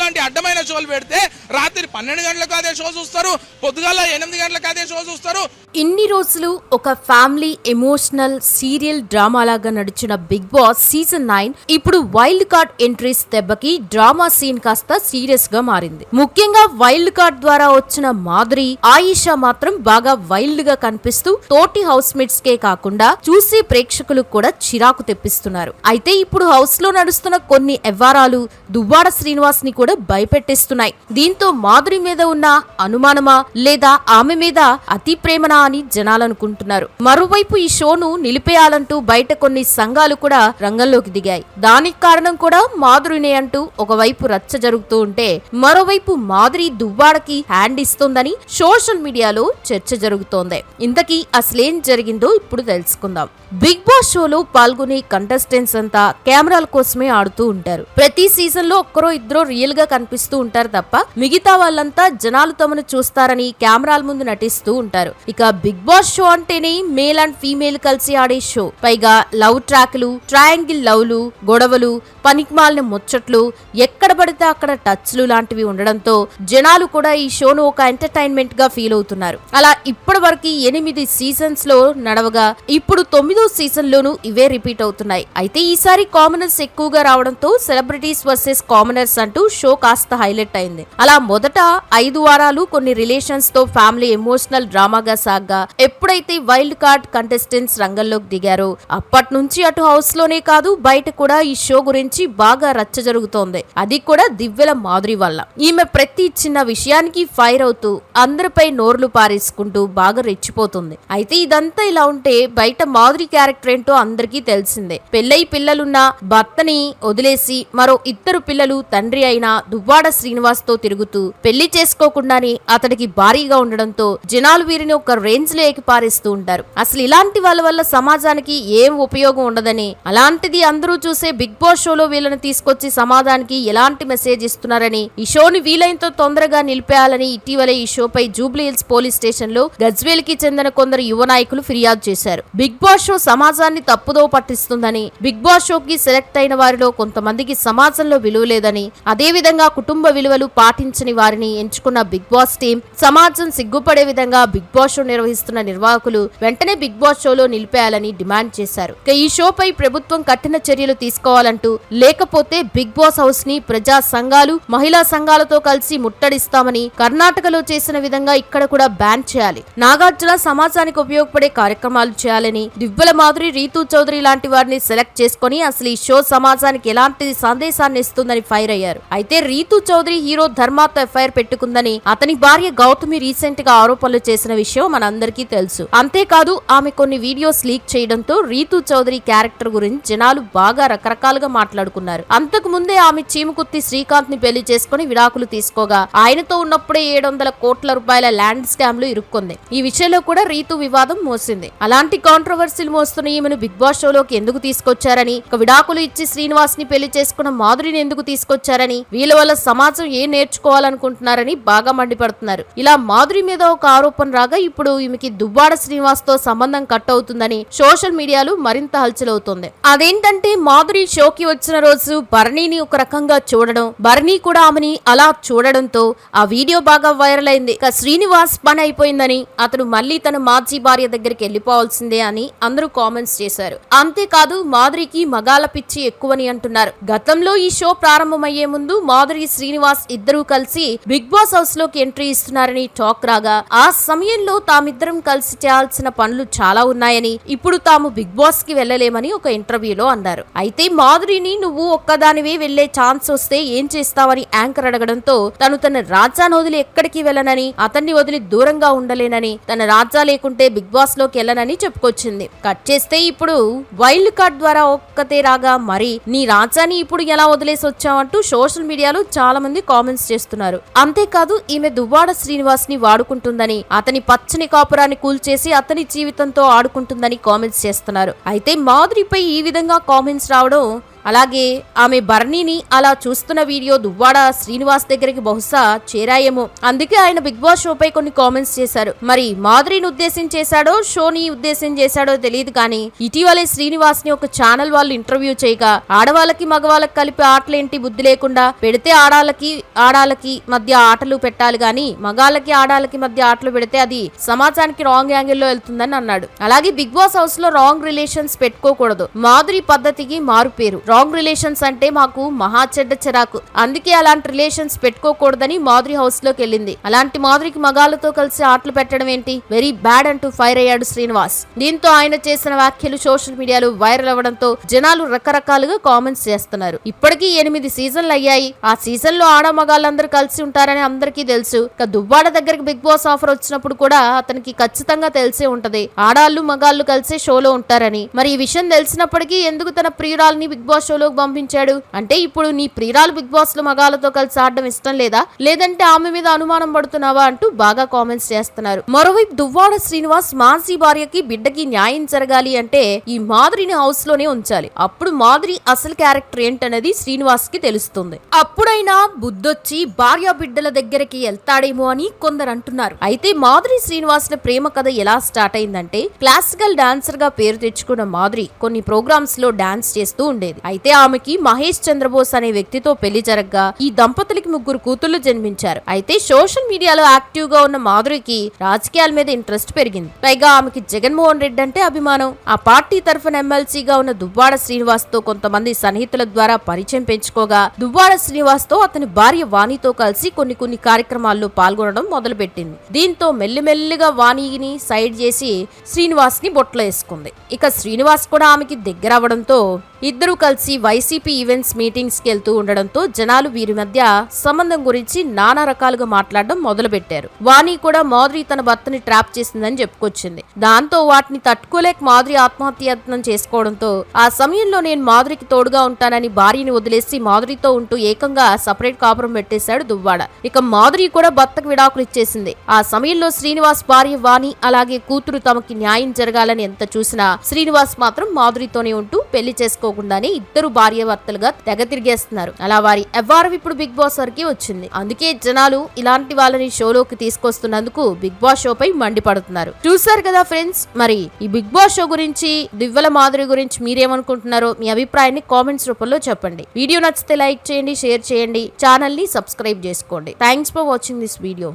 ఇట్లాంటి అడ్డమైన షోలు పెడితే రాత్రి పన్నెండు గంటలకు అదే షో చూస్తారు. పొద్దుగాల ఎనిమిది గంటలకు అదే షో చూస్తారు ఇన్ని రోజులు ఒక ఫ్యామిలీ ఎమోషనల్ సీరియల్ డ్రామా లాగా నడిచిన బిగ్ బాస్ సీజన్ నైన్ ఇప్పుడు వైల్డ్ కార్డ్ ఎంట్రీస్ దెబ్బకి డ్రామా సీన్ కాస్త సీరియస్గా మారింది. ముఖ్యంగా వైల్డ్ కార్డ్ ద్వారా వచ్చిన మాధురి ఆయిషా మాత్రం బాగా వైల్డ్గా కనిపిస్తూ తోటి హౌస్ మేట్స్ కే కాకుండా చూసే ప్రేక్షకులకు కూడా చిరాకు తెప్పిస్తున్నారు. అయితే ఇప్పుడు హౌస్లో నడుస్తున్న కొన్ని వ్యవహారాలు దువ్వాడ శ్రీనివాస్ని కూడా భయపెట్టేస్తున్నాయి. దీంతో మాధురి మీద ఉన్న అనుమానమా లేదా ఆమె మీద అతి ప్రేమనా అని జనాలనుకుంటున్నారు. మరోవైపు ఈ షోను నిలిపేయాలంటూ బయట కొన్ని సంఘాలు కూడా రంగంలోకి దిగాయి. దానికి కారణం కూడా మాధురినే అంటూ ఒకవైపు రచ్చ జరుగుతూ ఉంటే మరోవైపు మాధురి దువ్వాడకి హ్యాండ్ ఇస్తోందని సోషల్ మీడియాలో చర్చ జరుగుతోంది. ఇంతకీ అసలేం జరిగిందో ఇప్పుడు తెలుసుకుందాం. బిగ్ బాస్ షోలో పాల్గొనే కంటెస్టెంట్స్ అంతా కెమెరాల కోసమే ఆడుతూ ఉంటారు. ప్రతి సీజన్లో ఒక్కరో ఇద్దరో రియల్గా కనిపిస్తూ ఉంటారు తప్ప మిగతా వాళ్ళంతా జనాలు తమను చూస్తారని కెమెరాల ముందు నటిస్తూ ఉంటారు. ఇక బిగ్ బాస్ షో అంటేనే మేల్ అండ్ ఫీమేల్ కలిసి ఆడే షో. పైగా లవ్ ట్రాక్లు ట్రయాంగిల్ లవ్లు గొడవలు పనికిమాలిన ముచ్చట్లు ఎక్కడ పడితే అక్కడ టచ్లు లాంటివి ఉండడంతో జనాలు కూడా ఈ షోను ఒక ఎంటర్టైన్మెంట్గా ఫీల్ అవుతున్నారు. అలా ఇప్పటి వరకు ఎనిమిది సీజన్స్లో నడవగా ఇప్పుడు తొమ్మిదో సీజన్ లోనూ ఇవే రిపీట్ అవుతున్నాయి. అయితే ఈసారి కామనర్స్ ఎక్కువగా రావడంతో సెలబ్రిటీస్ వర్సెస్ కామనర్స్ అంటూ షో కాస్త హైలైట్ అయింది. అలా మొదట ఐదు వారాలు కొన్ని రిలేషన్స్తో ఫ్యామిలీ ఎమోషనల్ డ్రామాగా సాగ్గా ఎప్పుడైతే వైల్డ్ కార్డ్ కంటెస్టెంట్స్ రంగంలోకి దిగారో అప్పటి నుంచి అటు హౌస్లోనే కాదు బయట కూడా ఈ షో గురించి బాగా రచ్చ జరుగుతోంది. అది కూడా దివ్యల మాధురి వల్ల. ఈమె ప్రతి చిన్న విషయానికి ఫైర్ అవుతూ అందరిపై నోర్లు పారేసుకుంటూ బాగా రెచ్చిపోతుంది. అయితే ఇదంతా ఇలా ఉంటే బయట మాధురి క్యారెక్టర్ ఏంటో అందరికీ తెలిసిందే. పెళ్ళై పిల్లలున్న భర్తని వదిలేసి మరో ఇద్దరు పిల్లలు తండ్రి అయిన దువ్వాడ శ్రీనివాస్తో తిరుగుతూ పెళ్ళి చేసుకోకుండానే అతడికి భారీగా ఉండడంతో జనాలు వీరిని ఒక రేంజ్లో ఎకిపారేస్తూ ఉంటారు. అసలు ఇలాంటి వాళ్ళ వల్ల సమాజానికి ఏం ఉపయోగం ఉండదని అలాంటిది అందరూ చూసే బిగ్ బాస్ షోలో వీళ్ళని తీసుకొచ్చి సమాజానికి ఎలాంటి మెసేజ్ ఇస్తున్నారని ఈ షోని వీలైనంత తొందరగా నిలిపేయాలని ఇటీవలే ఈ షోపై జూబ్లీ హిల్స్ పోలీస్ స్టేషన్లో గజ్వేల్కి చెందిన కొందరు యువ నాయకులు ఫిర్యాదు చేశారు. బిగ్ బాస్ షో సమాజాన్ని తప్పుదో పట్టిస్తుందని బిగ్ బాస్ షోకి సెలెక్ట్ అయిన వారిలో కొంతమందికి సమాజంలో విలువ లేదని అదే విధంగా కుటుంబ విలువలు పాటించని వారిని ఎంచుకున్న బిగ్ బాస్ టీం సమాజం సిగ్గుపడే విధంగా బిగ్ బాస్ షో నిర్వహిస్తున్న నిర్వాహకులు వెంటనే బిగ్ బాస్ షోలో నిలిపేయాలని డిమాండ్ చేశారు. ఈ షోపై ప్రభుత్వం కఠిన చర్యలు తీసుకోవాలంటూ లేకపోతే బిగ్ బాస్ హౌస్ని ప్రజా సంఘాలు మహిళా సంఘాలతో కలిసి ముట్టడిస్తామని కర్ణాటకలో చేసిన విధంగా ఇక్కడ కూడా బ్యాన్ చేయాలి. నాగార్జున సమాజానికి ఉపయోగపడే కార్యక్రమాలు చేయాలని దివ్వల మాధురి రీతూ చౌదరి లాంటి వారిని సెలెక్ట్ చేసుకొని అసలు ఈ షో సమాజానికి ఎలాంటి సందేశాన్ని ఇస్తుందని ఫైర్ అయ్యారు. అయితే రీతూ చౌదరి హీరో ధర్మాతో ఎఫ్ఐఆర్ పెట్టుకుందని అతని భార్య గౌతమి రీసెంట్గా ఆరోపణలు చేసిన విషయం మనందరికీ తెలుసు. అంతేకాదు ఆమె కొన్ని వీడియోస్ లీక్ చేయడంతో రీతూ చౌదరి క్యారెక్టర్ గురించి జనాలు బాగా రకరకాలుగా మాట్లాడుకున్నారు. అంతకు ముందే ఆమె చీమకుత్తి శ్రీకాంత్ని పెళ్ళి చేసుకుని విడాకులు తీసుకోగా. ఆయనతో ఉన్నప్పుడే ఏడు వందల కోట్ల రూపాయల ల్యాండ్ స్కామ్లో ఇరుక్కుంది. ఈ విషయంలో కూడా రీతు వివాదం మోసింది. అలాంటి కాంట్రవర్సీలు మోస్తున్న ఈమెను బిగ్ బాస్ షోలోకి ఎందుకు తీసుకొచ్చారని ఒక విడాకులు ఇచ్చి శ్రీనివాస్ని పెళ్ళి చేసుకున్న మాధురిని ఎందుకు తీసుకొచ్చారని వీళ్ళ వల్ల సమాజం ఏం నేర్చుకోవాలనుకుంటున్నారని బాగా మండిపడుతున్నారు. ఇలా మాధురి మీద ఒక ఆరోపణ రాగా ఇప్పుడు ఈమెకి దుబ్బాడ శ్రీనివాస్తో సంబంధం కట్ అవుతుందని సోషల్ మీడియాలో మరింత హల్చలవుతుంది అదేంటంటే మాధురి షోకి వచ్చిన రోజు బర్నీని ఒక రకంగా చూడడం బర్నీ కూడా ఆమెని అలా చూడడంతో ఆ వీడియో బాగా వైరల్ అయింది. ఇక శ్రీనివాస్ పని అయిపోయిందని అతను మళ్ళీ తన మాజీ భార్య దగ్గరికి వెళ్ళిపోవాల్సిందే అని అందరూ కామెంట్స్ చేశారు. అంతేకాదు మాధురికి మగాల పిచ్చి ఎక్కువని అంటున్నారు. గతంలో ఈ షో ప్రారంభమయ్యే ముందు మాధురి శ్రీనివాస్ ఇద్దరూ కలిసి బిగ్ బాస్ హౌస్లోకి ఎంట్రీ ఇస్తున్నారని టాక్ రాగా ఆ సమయంలో తామిద్దరం కలిసి చేయాల్సిన పనులు చాలా ఉన్నాయని ఇప్పుడు తాము బిగ్ బాస్కి వెళ్ళలేమని ఒక ఇంటర్వ్యూలో అన్నారు. అయితే మాధురిని నువ్వు ఒక్కదానివి వెళ్ళే ఛాన్స్ వస్తే ఏం చేస్తావని యాంకర్ అడగడంతో తను తన రాజ్యాన్ని వదిలి ఎక్కడికి వెళ్ళనని అతన్ని వదిలి దూరంగా ఉండలేనని తన రాజ్యా లేకుంటే బిగ్ బాస్లోకి వెళ్ళనని చెప్పుకొచ్చింది. కట్ చేస్తే ఇప్పుడు వైల్డ్ కార్డ్ ద్వారా ఒక్కతే రాగా మరి నీ రాజ్యాన్ని ఇప్పుడు ఎలా వదిలేసి వచ్చావంటూ సోషల్ మీడియాలో చాలా మంది కామెంట్స్ చేస్తున్నారు. అంతేకాదు ఈమె దువ్వాడ శ్రీనివాస్ని వాడుకుంటుందని అతని పచ్చని కాపురాన్ని కూల్చేసి అతని జీవితంతో ఆడుకుంటుందని కామెంట్స్ చేస్తున్నారు. అయితే మాధురిపై ఈ విధంగా కామెంట్స్ రావడం అలాగే ఆమె బర్నీని అలా చూస్తున్న వీడియో దువ్వాడ శ్రీనివాస్ దగ్గరికి బహుశా చేరాయేమో. అందుకే ఆయన బిగ్ బాస్ షోపై కొన్ని కామెంట్స్ చేశారు. మరి మాధురిని ఉద్దేశం చేశాడో షోని ఉద్దేశం చేశాడో తెలియదు కానీ ఇటీవలే శ్రీనివాస్ని ఒక ఛానల్ వాళ్ళు ఇంటర్వ్యూ చేయగా ఆడవాళ్ళకి మగవాళ్ళకి కలిపి ఆటలేంటి బుద్ధి లేకుండా పెడితే ఆడాలకి ఆడాలకి మధ్య ఆటలు పెట్టాలి గాని మగాళ్ళకి ఆడాలకి మధ్య ఆటలు పెడితే అది సమాజానికి రాంగ్ యాంగిల్లో వెళ్తుందని అన్నాడు. అలాగే బిగ్ బాస్ హౌస్లో రాంగ్ రిలేషన్స్ పెట్టుకోకూడదు. మాధురి పద్ధతికి మారు పేరు. రాంగ్ రిలేషన్స్ అంటే మాకు మహా చెడ్డ చిరాకు. అందుకే అలాంటి రిలేషన్స్ పెట్టుకోకూడదని మాధురి హౌస్లోకి వెళ్ళింది. అలాంటి మాధురికి మగాళ్ళతో కలిసి ఆటలు పెట్టడం ఏంటి? వెరీ బ్యాడ్ అంటూ ఫైర్ అయ్యాడు శ్రీనివాస్. దీంతో ఆయన చేసిన వ్యాఖ్యలు సోషల్ మీడియాలో వైరల్ అవ్వడంతో జనాలు రకరకాలుగా కామెంట్స్ చేస్తున్నారు. ఇప్పటికీ ఎనిమిది సీజన్లు అయ్యాయి. ఆ సీజన్లో ఆడ మగాళ్ళందరూ కలిసి ఉంటారని అందరికీ తెలుసు. ఇక దువ్వాడ దగ్గరికి బిగ్ బాస్ ఆఫర్ వచ్చినప్పుడు కూడా అతనికి ఖచ్చితంగా తెలిసే ఉంటది. ఆడాళ్ళు మగాళ్ళు కలిసే షోలో ఉంటారని. మరి ఈ విషయం తెలిసినప్పటికీ ఎందుకు తన ప్రియురాల్ని బిగ్ బాస్ షోలోకి పంపించాడు. అంటే ఇప్పుడు నీ ప్రియురాలు బిగ్ బాస్లో మగాలతో కలిసి ఆడడం ఇష్టం లేదా? లేదంటే ఆమె మీద అనుమానం పడుతున్నావా అంటూ బాగా కామెంట్స్ చేస్తున్నారు. మరోవైపు దువ్వాడ శ్రీనివాస్ మాజీ భార్యకి బిడ్డకి న్యాయం జరగాలి అంటే ఈ మాధురిని హౌస్లోనే ఉంచాలి. అప్పుడు మాధురి అసలు క్యారెక్టర్ ఏంటనేది శ్రీనివాస్కి తెలుస్తుంది. అప్పుడైనా బుద్ధొచ్చి భార్య బిడ్డల దగ్గరికి వెళ్తాడేమో అని కొందరు అంటున్నారు. అయితే మాధురి శ్రీనివాస్ ప్రేమ కథ ఎలా స్టార్ట్ అయిందంటే క్లాసికల్ డాన్సర్గా పేరు తెచ్చుకున్న మాధురి కొన్ని ప్రోగ్రామ్స్లో డాన్స్ చేస్తూ ఉండేది. అయితే ఆమెకి మహేష్ చంద్రబోస్ అనే వ్యక్తితో పెళ్ళి జరగ్గా ఈ దంపతులకి ముగ్గురు కూతుళ్ళు జన్మించారు. అయితే సోషల్ మీడియాలో యాక్టివ్గా ఉన్న మాధురికి రాజకీయాల మీద ఇంట్రెస్ట్ పెరిగింది. పైగా ఆమెకి జగన్మోహన్ రెడ్డి అంటే అభిమానం. ఆ పార్టీ తరఫున ఎమ్మెల్సీగా ఉన్న దువ్వాడ శ్రీనివాస్తో కొంతమంది సన్నిహితుల ద్వారా పరిచయం పెంచుకోగా దువ్వాడ శ్రీనివాస్తో అతని భార్య వాణితో కలిసి కొన్ని కొన్ని కార్యక్రమాల్లో పాల్గొనడం మొదలుపెట్టింది. దీంతో మెల్లిమెల్లిగా వాణిని సైడ్ చేసి శ్రీనివాస్ని బొట్లో వేసుకుంది. ఇక శ్రీనివాస్ కూడా ఆమెకి దగ్గర అవడంతో ఇద్దరూ కలిసి వైసీపీ ఈవెంట్స్ మీటింగ్స్కి వెళ్తూ ఉండడంతో జనాలు వీరి మధ్య సంబంధం గురించి నానా రకాలుగా మాట్లాడడం మొదలుపెట్టారు. వాణి కూడా మాధురి తన భర్తని ట్రాప్ చేసిందని చెప్పుకొచ్చింది. దాంతో వాటిని తట్టుకోలేక మాధురి ఆత్మహత్యత్నం చేసుకోవడంతో ఆ సమయంలో నేను మాధురికి తోడుగా ఉంటానని భార్యని వదిలేసి మాధురితో ఉంటూ ఏకంగా సపరేట్ కాపురం పెట్టేశాడు దువ్వాడ. ఇక మాధురి కూడా భర్తకు విడాకులు ఇచ్చేసింది. ఆ సమయంలో శ్రీనివాస్ భార్య వాణి అలాగే కూతురు తమకి న్యాయం జరగాలని ఎంత చూసినా శ్రీనివాస్ మాత్రం మాధురితోనే ఉంటూ పెళ్ళి చేసుకో చేసుకోకుండానే ఇద్దరు భార్య భర్తలుగా తెగ తిరిగేస్తున్నారు. అలా వారి అవార్డు ఇప్పుడు బిగ్ బాస్ వరకు వచ్చింది. అందుకే జనాలు ఇలాంటి వాళ్ళని షోలోకి తీసుకొస్తున్నందుకు బిగ్ బాస్ షో పై మండిపడుతున్నారు. చూసారు కదా ఫ్రెండ్స్ మరి ఈ బిగ్ బాస్ షో గురించి దివ్వల మాధురి గురించి మీరేమనుకుంటున్నారో మీ అభిప్రాయాన్ని కామెంట్స్ రూపంలో చెప్పండి. వీడియో నచ్చితే లైక్ చేయండి షేర్ చేయండి ఛానల్ని సబ్స్క్రైబ్ చేసుకోండి. Thanks for watching this video.